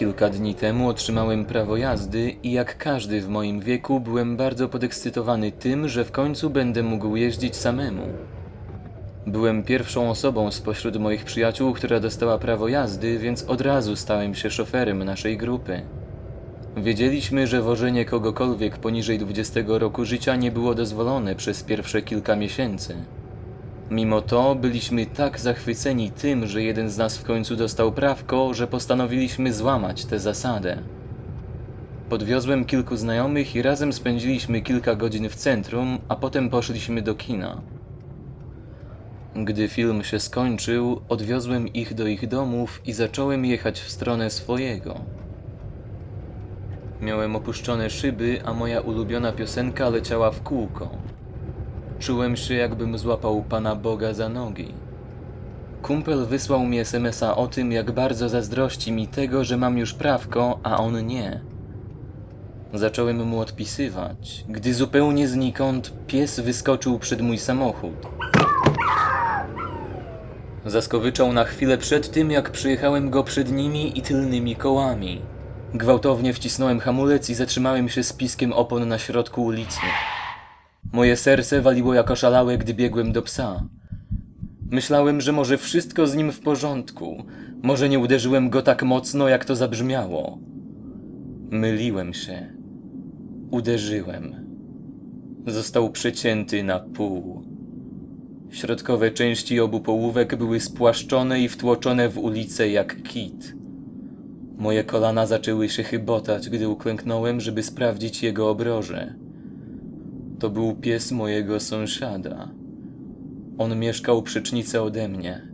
Kilka dni temu otrzymałem prawo jazdy i jak każdy w moim wieku byłem bardzo podekscytowany tym, że w końcu będę mógł jeździć samemu. Byłem pierwszą osobą spośród moich przyjaciół, która dostała prawo jazdy, więc od razu stałem się szoferem naszej grupy. Wiedzieliśmy, że wożenie kogokolwiek poniżej 20 roku życia nie było dozwolone przez pierwsze kilka miesięcy. Mimo to byliśmy tak zachwyceni tym, że jeden z nas w końcu dostał prawko, że postanowiliśmy złamać tę zasadę. Podwiozłem kilku znajomych i razem spędziliśmy kilka godzin w centrum, a potem poszliśmy do kina. Gdy film się skończył, odwiozłem ich do ich domów i zacząłem jechać w stronę swojego. Miałem opuszczone szyby, a moja ulubiona piosenka leciała w kółko. Czułem się, jakbym złapał Pana Boga za nogi. Kumpel wysłał mi smsa o tym, jak bardzo zazdrości mi tego, że mam już prawko, a on nie. Zacząłem mu odpisywać, gdy zupełnie znikąd pies wyskoczył przed mój samochód. Zaskowyczał na chwilę przed tym, jak przyjechałem go przednimi i tylnymi kołami. Gwałtownie wcisnąłem hamulec i zatrzymałem się z piskiem opon na środku ulicy. Moje serce waliło jak oszalałe, gdy biegłem do psa. Myślałem, że może wszystko z nim w porządku. Może nie uderzyłem go tak mocno, jak to zabrzmiało. Myliłem się. Uderzyłem. Został przecięty na pół. Środkowe części obu połówek były spłaszczone i wtłoczone w ulicę jak kit. Moje kolana zaczęły się chybotać, gdy uklęknąłem, żeby sprawdzić jego obroże. To był pies mojego sąsiada. On mieszkał przecznicę ode mnie.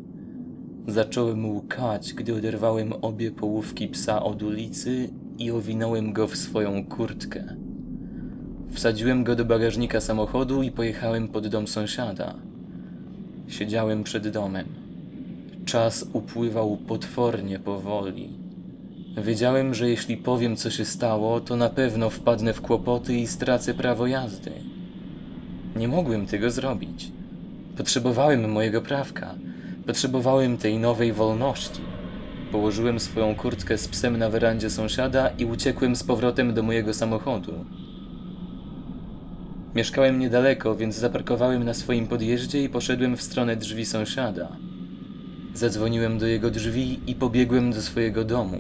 Zacząłem łkać, gdy oderwałem obie połówki psa od ulicy i owinąłem go w swoją kurtkę. Wsadziłem go do bagażnika samochodu i pojechałem pod dom sąsiada. Siedziałem przed domem. Czas upływał potwornie powoli. Wiedziałem, że jeśli powiem, co się stało, to na pewno wpadnę w kłopoty i stracę prawo jazdy. Nie mogłem tego zrobić. Potrzebowałem mojego prawka. Potrzebowałem tej nowej wolności. Położyłem swoją kurtkę z psem na werandzie sąsiada i uciekłem z powrotem do mojego samochodu. Mieszkałem niedaleko, więc zaparkowałem na swoim podjeździe i poszedłem w stronę drzwi sąsiada. Zadzwoniłem do jego drzwi i pobiegłem do swojego domu.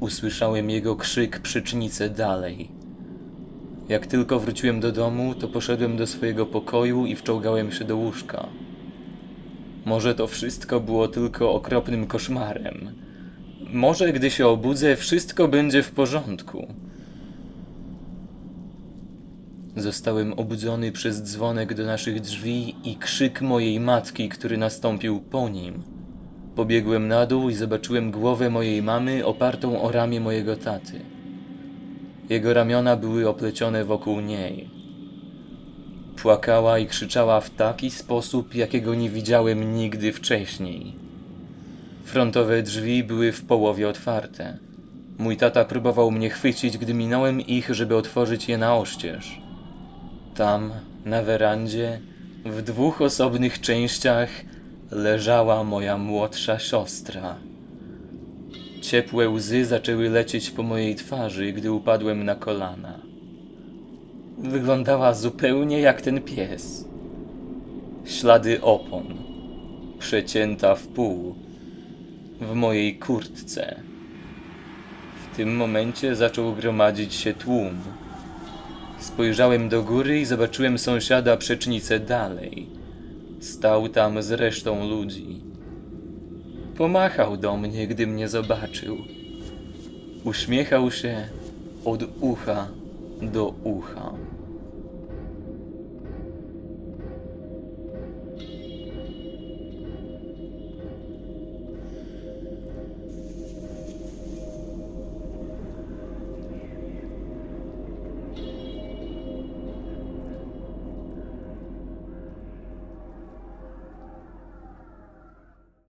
Usłyszałem jego krzyk przycznicę dalej. Jak tylko wróciłem do domu, to poszedłem do swojego pokoju i wczołgałem się do łóżka. Może to wszystko było tylko okropnym koszmarem. Może gdy się obudzę, wszystko będzie w porządku. Zostałem obudzony przez dzwonek do naszych drzwi i krzyk mojej matki, który nastąpił po nim. Pobiegłem na dół i zobaczyłem głowę mojej mamy opartą o ramię mojego taty. Jego ramiona były oplecione wokół niej. Płakała i krzyczała w taki sposób, jakiego nie widziałem nigdy wcześniej. Frontowe drzwi były w połowie otwarte. Mój tata próbował mnie chwycić, gdy minąłem ich, żeby otworzyć je na oścież. Tam, na werandzie, w dwóch osobnych częściach, leżała moja młodsza siostra. Ciepłe łzy zaczęły lecieć po mojej twarzy, gdy upadłem na kolana. Wyglądała zupełnie jak ten pies. Ślady opon, przecięta w pół, w mojej kurtce. W tym momencie zaczął gromadzić się tłum. Spojrzałem do góry i zobaczyłem sąsiada przecznicę dalej. Stał tam z resztą ludzi. Pomachał do mnie, gdy mnie zobaczył. Uśmiechał się od ucha do ucha.